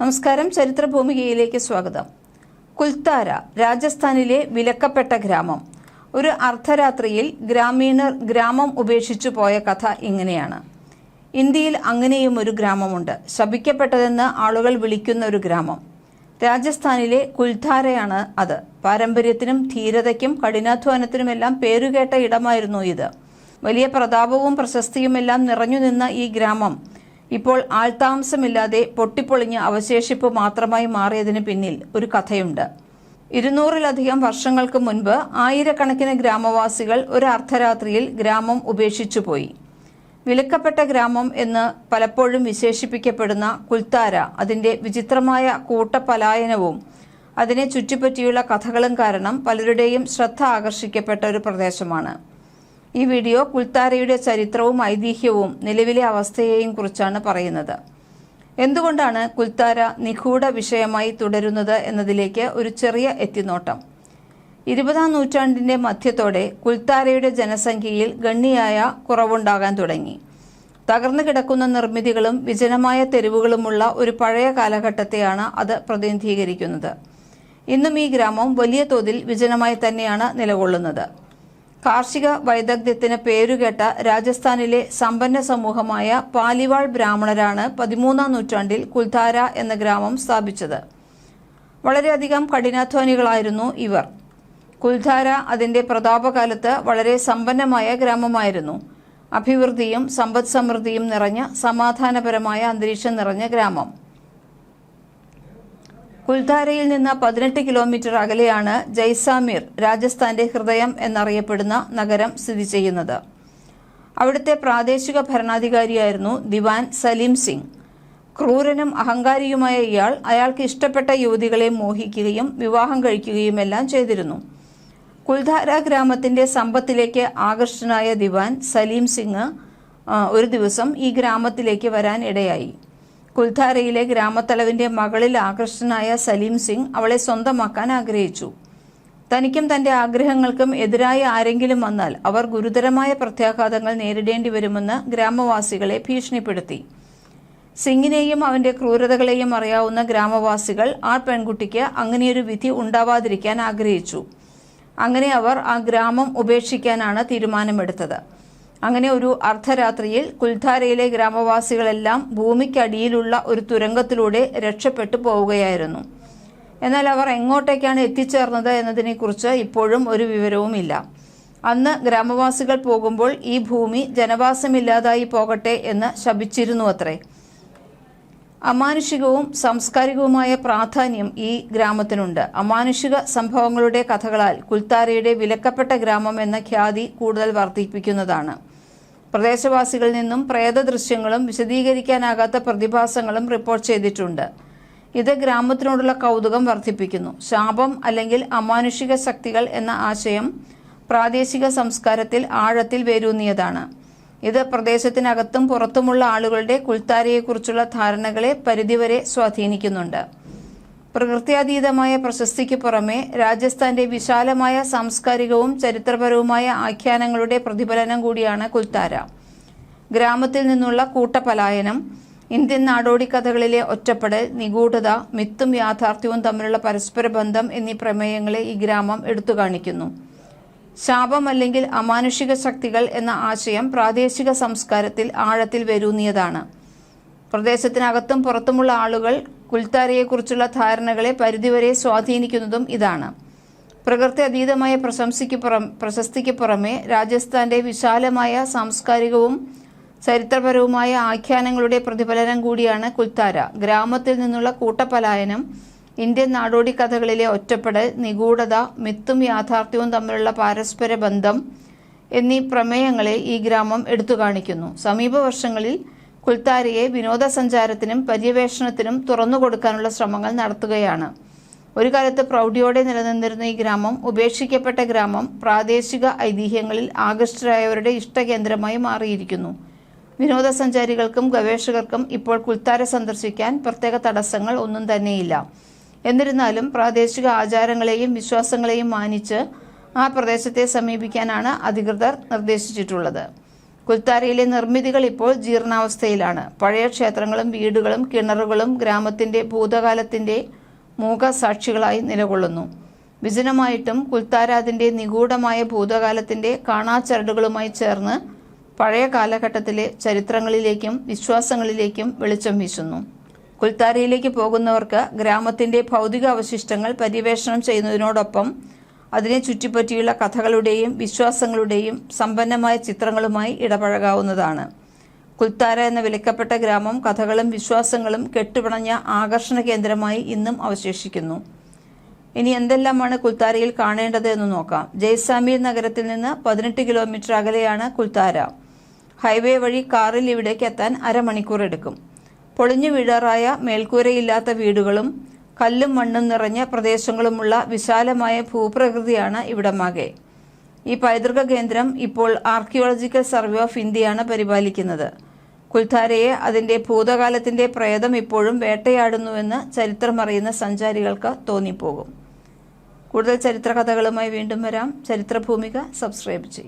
നമസ്കാരം. ചരിത്രഭൂമികയിലേക്ക് സ്വാഗതം. കുൽത്താര രാജസ്ഥാനിലെ വിലക്കപ്പെട്ട ഗ്രാമം. ഒരു അർദ്ധരാത്രിയിൽ ഗ്രാമീണർ ഗ്രാമം ഉപേക്ഷിച്ചു പോയ കഥ ഇങ്ങനെയാണ്. ഇന്ത്യയിൽ അങ്ങനെയും ഒരു ഗ്രാമമുണ്ട്. ശപിക്കപ്പെട്ടതെന്ന് ആളുകൾ വിളിക്കുന്ന ഒരു ഗ്രാമം. രാജസ്ഥാനിലെ കുൽധാരയാണ് അത്. പാരമ്പര്യത്തിനും ധീരതയ്ക്കും കഠിനാധ്വാനത്തിനുമെല്ലാം പേരുകേട്ട ഇടമായിരുന്നു ഇത്. വലിയ പ്രതാപവും പ്രശസ്തിയുമെല്ലാം നിറഞ്ഞു നിന്ന ഈ ഗ്രാമം ഇപ്പോൾ ആൾതാമസമില്ലാതെ പൊട്ടിപ്പൊളിഞ്ഞ അവശേഷിപ്പ് മാത്രമായി മാറിയതിന് പിന്നിൽ ഒരു കഥയുണ്ട്. ഇരുന്നൂറിലധികം വർഷങ്ങൾക്ക് മുൻപ് ആയിരക്കണക്കിന് ഗ്രാമവാസികൾ ഒരു അർദ്ധരാത്രിയിൽ ഗ്രാമം ഉപേക്ഷിച്ചുപോയി വിലക്കപ്പെട്ട ഗ്രാമം എന്ന് പലപ്പോഴും വിശേഷിപ്പിക്കപ്പെടുന്ന കുൽത്താര അതിന്റെ വിചിത്രമായ കൂട്ടപലായനവും അതിനെ ചുറ്റിപ്പറ്റിയുള്ള കഥകളും കാരണം പലരുടെയും ശ്രദ്ധ ആകർഷിക്കപ്പെട്ട ഒരു പ്രദേശമാണ്. ഈ വീഡിയോ കുൽത്താരയുടെ ചരിത്രവും ഐതിഹ്യവും നിലവിലെ അവസ്ഥയെയും കുറിച്ചാണ് പറയുന്നത്. എന്തുകൊണ്ടാണ് കുൽത്താര നിഗൂഢ വിഷയമായി തുടരുന്നത് എന്നതിലേക്ക് ഒരു ചെറിയ എത്തിനോട്ടം? ഇരുപതാം നൂറ്റാണ്ടിന്റെ മധ്യത്തോടെ കുൽത്താരയുടെ ജനസംഖ്യയിൽ ഗണ്യമായ കുറവുണ്ടാകാൻ തുടങ്ങി. തകർന്നു കിടക്കുന്ന നിർമ്മിതികളും വിജനമായ തെരുവുകളുമുള്ള ഒരു പഴയ കാലഘട്ടത്തെയാണ് അത് പ്രതിനിധീകരിക്കുന്നത്. ഇന്നും ഈ ഗ്രാമം വലിയ തോതിൽ വിജനമായി തന്നെയാണ് നിലകൊള്ളുന്നത്. കാർഷിക വൈദഗ്ധ്യത്തിന് പേരുകേട്ട രാജസ്ഥാനിലെ സമ്പന്ന സമൂഹമായ പാലിവാൾ ബ്രാഹ്മണരാണ് പതിമൂന്നാം നൂറ്റാണ്ടിൽ കുൽധാര എന്ന ഗ്രാമം സ്ഥാപിച്ചത്. വളരെയധികം കഠിനാധ്വാനികളായിരുന്നു ഇവർ. കുൽധാര അതിന്റെ പ്രതാപകാലത്ത് വളരെ സമ്പന്നമായ ഗ്രാമമായിരുന്നു. അഭിവൃദ്ധിയും സമ്പദ് സമൃദ്ധിയും നിറഞ്ഞ സമാധാനപരമായ അന്തരീക്ഷം നിറഞ്ഞ ഗ്രാമം. കുൽധാരയിൽ നിന്ന് പതിനെട്ട് കിലോമീറ്റർ അകലെയാണ് ജയ്സാമീർ രാജസ്ഥാന്റെ ഹൃദയം എന്നറിയപ്പെടുന്ന നഗരം സ്ഥിതി ചെയ്യുന്നത്. അവിടുത്തെ പ്രാദേശിക ഭരണാധികാരിയായിരുന്നു ദിവാൻ സലീം സിംഗ്. ക്രൂരനും അഹങ്കാരിയുമായ ഇയാൾ അയാൾക്ക് ഇഷ്ടപ്പെട്ട യുവതികളെ മോഹിക്കുകയും വിവാഹം കഴിക്കുകയും എല്ലാം ചെയ്തിരുന്നു. കുൽധാര ഗ്രാമത്തിന്റെ സമ്പത്തിലേക്ക് ആകർഷ്ടനായ ദിവാൻ സലീം സിംഗ് ഒരു ദിവസം ഈ ഗ്രാമത്തിലേക്ക് വരാൻ ഇടയായി. കുൽധാരയിലെ ഗ്രാമത്തലവിന്റെ മകളിൽ ആകർഷ്ടനായ സലീം സിംഗ് അവളെ സ്വന്തമാക്കാൻ ആഗ്രഹിച്ചു. തനിക്കും തന്റെ ആഗ്രഹങ്ങൾക്കും എതിരായ ആരെങ്കിലും വന്നാൽ അവർ ഗുരുതരമായ പ്രത്യാഘാതങ്ങൾ നേരിടേണ്ടി വരുമെന്ന് ഗ്രാമവാസികളെ ഭീഷണിപ്പെടുത്തി. സിംഗിനെയും അവന്റെ ക്രൂരതകളെയും അറിയാവുന്ന ഗ്രാമവാസികൾ ആ പെൺകുട്ടിക്ക് അങ്ങനെയൊരു വിധി ഉണ്ടാവാതിരിക്കാൻ ആഗ്രഹിച്ചു. അങ്ങനെ അവർ ആ ഗ്രാമം ഉപേക്ഷിക്കാനാണ് തീരുമാനമെടുത്തത്. അങ്ങനെ ഒരു അർദ്ധരാത്രിയിൽ കുൽധാരയിലെ ഗ്രാമവാസികളെല്ലാം ഭൂമിക്കടിയിലുള്ള ഒരു തുരങ്കത്തിലൂടെ രക്ഷപ്പെട്ടു പോവുകയായിരുന്നു. എന്നാൽ അവർ എങ്ങോട്ടേക്കാണ് എത്തിച്ചേർന്നത് എന്നതിനെക്കുറിച്ച് ഇപ്പോഴും ഒരു വിവരവുമില്ല. അന്ന് ഗ്രാമവാസികൾ പോകുമ്പോൾ ഈ ഭൂമി ജനവാസമില്ലാതായി പോകട്ടെ എന്ന് ശപിച്ചിരുന്നു അത്രേ. അമാനുഷികവും സാംസ്കാരികവുമായ പ്രാധാന്യം ഈ ഗ്രാമത്തിനുണ്ട്. അമാനുഷിക സംഭവങ്ങളുടെ കഥകളാൽ കുൽത്താരയുടെ വിലക്കപ്പെട്ട ഗ്രാമം എന്ന ഖ്യാതി കൂടുതൽ വർദ്ധിപ്പിക്കുന്നതാണ്. പ്രദേശവാസികളിൽ നിന്നും പ്രേത ദൃശ്യങ്ങളും വിശദീകരിക്കാനാകാത്ത പ്രതിഭാസങ്ങളും റിപ്പോർട്ട് ചെയ്തിട്ടുണ്ട്. ഇത് ഗ്രാമത്തിനോടുള്ള കൗതുകം വർദ്ധിപ്പിക്കുന്നു. ശാപം അല്ലെങ്കിൽ അമാനുഷിക ശക്തികൾ എന്ന ആശയം പ്രാദേശിക സംസ്കാരത്തിൽ ആഴത്തിൽ വേരൂന്നിയതാണ്. ഇത് പ്രദേശത്തിനകത്തും പുറത്തുമുള്ള ആളുകളുടെ കുൽത്താരയെക്കുറിച്ചുള്ള ധാരണകളെ പരിധിവരെ സ്വാധീനിക്കുന്നുണ്ട്. പ്രകൃത്യാതീതമായ പ്രശസ്തിക്ക് പുറമെ രാജസ്ഥാന്റെ വിശാലമായ സാംസ്കാരികവും ചരിത്രപരവുമായ ആഖ്യാനങ്ങളുടെ പ്രതിഫലനം കൂടിയാണ് കുൽത്താര. ഗ്രാമത്തിൽ നിന്നുള്ള കൂട്ടപലായനം ഇന്ത്യൻ നാടോടി കഥകളിലെ ഒറ്റപ്പെടൽ നിഗൂഢത മിത്തും യാഥാർത്ഥ്യവും തമ്മിലുള്ള പരസ്പര ബന്ധം എന്നീ പ്രമേയങ്ങളെ ഈ ഗ്രാമം എടുത്തു കാണിക്കുന്നു ശാപം അല്ലെങ്കിൽ അമാനുഷിക ശക്തികൾ എന്ന ആശയം പ്രാദേശിക സംസ്കാരത്തിൽ ആഴത്തിൽ വേരൂന്നിയതാണ്. പ്രദേശത്തിനകത്തും പുറത്തുമുള്ള ആളുകൾ കുൽത്താരയെക്കുറിച്ചുള്ള ധാരണകളെ പരിധിവരെ സ്വാധീനിക്കുന്നതും ഇതാണ്. പ്രകൃതി അതീതമായ പ്രശംസയ്ക്ക് പുറം പ്രശസ്തിക്ക് പുറമെ രാജസ്ഥാന്റെ വിശാലമായ സാംസ്കാരികവും ചരിത്രപരവുമായ ആഖ്യാനങ്ങളുടെ പ്രതിഫലനം കൂടിയാണ് കുൽത്താര. ഗ്രാമത്തിൽ നിന്നുള്ള കൂട്ടപലായനം ഇന്ത്യൻ നാടോടി കഥകളിലെ ഒറ്റപ്പെടൽ നിഗൂഢത മിത്തും യാഥാർത്ഥ്യവും തമ്മിലുള്ള പരസ്പര ബന്ധം എന്നീ പ്രമേയങ്ങളെ ഈ ഗ്രാമം എടുത്തു കാണിക്കുന്നു. സമീപ വർഷങ്ങളിൽ കുൽത്താരിയെ വിനോദസഞ്ചാരത്തിനും പര്യവേഷണത്തിനും തുറന്നുകൊടുക്കാനുള്ള ശ്രമങ്ങൾ നടത്തുകയാണ്. ഒരു കാലത്ത് പ്രൗഢിയോടെ നിലനിന്നിരുന്ന ഈ ഗ്രാമം ഉപേക്ഷിക്കപ്പെട്ട ഗ്രാമം പ്രാദേശിക ഐതിഹ്യങ്ങളിൽ ആകൃഷ്ടരായവരുടെ ഇഷ്ടകേന്ദ്രമായി മാറിയിരിക്കുന്നു. വിനോദസഞ്ചാരികൾക്കും ഗവേഷകർക്കും ഇപ്പോൾ കുൽത്താര സന്ദർശിക്കാൻ പ്രത്യേക തടസ്സങ്ങൾ ഒന്നും തന്നെയില്ല. എന്നിരുന്നാലും പ്രാദേശിക ആചാരങ്ങളെയും വിശ്വാസങ്ങളെയും മാനിച്ച് ആ പ്രദേശത്തെ സമീപിക്കാനാണ് അധികൃതർ നിർദ്ദേശിച്ചിട്ടുള്ളത്. കുൽത്താരയിലെ നിർമ്മിതികൾ ഇപ്പോൾ ജീർണാവസ്ഥയിലാണ്. പഴയ ക്ഷേത്രങ്ങളും വീടുകളും കിണറുകളും ഗ്രാമത്തിന്റെ ഭൂതകാലത്തിന്റെ മൂകസാക്ഷികളായി നിലകൊള്ളുന്നു. വിജനമായിട്ടും കുൽത്താര അതിന്റെ നിഗൂഢമായ ഭൂതകാലത്തിന്റെ കാണാച്ചരടുകളുമായി ചേർന്ന് പഴയ കാലഘട്ടത്തിലെ ചരിത്രങ്ങളിലേക്കും വിശ്വാസങ്ങളിലേക്കും വെളിച്ചം വീശുന്നു. കുൽത്താരയിലേക്ക് പോകുന്നവർക്ക് ഗ്രാമത്തിന്റെ ഭൗതിക അവശിഷ്ടങ്ങൾ പര്യവേഷണം ചെയ്യുന്നതിനോടൊപ്പം അതിനെ ചുറ്റിപ്പറ്റിയുള്ള കഥകളുടെയും വിശ്വാസങ്ങളുടെയും സമ്പന്നമായ ചിത്രങ്ങളുമായി ഇടപഴകാവുന്നതാണ്. കുൽത്താര എന്ന വിലക്കപ്പെട്ട ഗ്രാമം കഥകളും വിശ്വാസങ്ങളും കെട്ടുപിണഞ്ഞ ആകർഷണ കേന്ദ്രമായി ഇന്നും അവശേഷിക്കുന്നു. ഇനി എന്തെല്ലാമാണ് കുൽത്താരയിൽ കാണേണ്ടത് എന്ന് നോക്കാം. ജയ്സാമീർ നഗരത്തിൽ നിന്ന് പതിനെട്ട് കിലോമീറ്റർ അകലെയാണ് കുൽത്താര. ഹൈവേ വഴി കാറിൽ ഇവിടേക്ക് എത്താൻ അരമണിക്കൂർ എടുക്കും. പൊളിഞ്ഞു വീഴാറായ മേൽക്കൂരയില്ലാത്ത വീടുകളും കല്ലും മണ്ണും നിറഞ്ഞ പ്രദേശങ്ങളുമുള്ള വിശാലമായ ഭൂപ്രകൃതിയാണ് ഇവിടമാകെ. ഈ പൈതൃക കേന്ദ്രം ഇപ്പോൾ ആർക്കിയോളജിക്കൽ സർവേ ഓഫ് ഇന്ത്യയാണ് പരിപാലിക്കുന്നത്. കുൽധാരയെ അതിന്റെ ഭൂതകാലത്തിന്റെ പ്രേതം ഇപ്പോഴും വേട്ടയാടുന്നുവെന്ന് ചരിത്രമറിയുന്ന സഞ്ചാരികൾക്ക് തോന്നിപ്പോകും. കൂടുതൽ ചരിത്ര കഥകളുമായി വീണ്ടും വരാം. ചരിത്രഭൂമിക സബ്സ്ക്രൈബ് ചെയ്യും.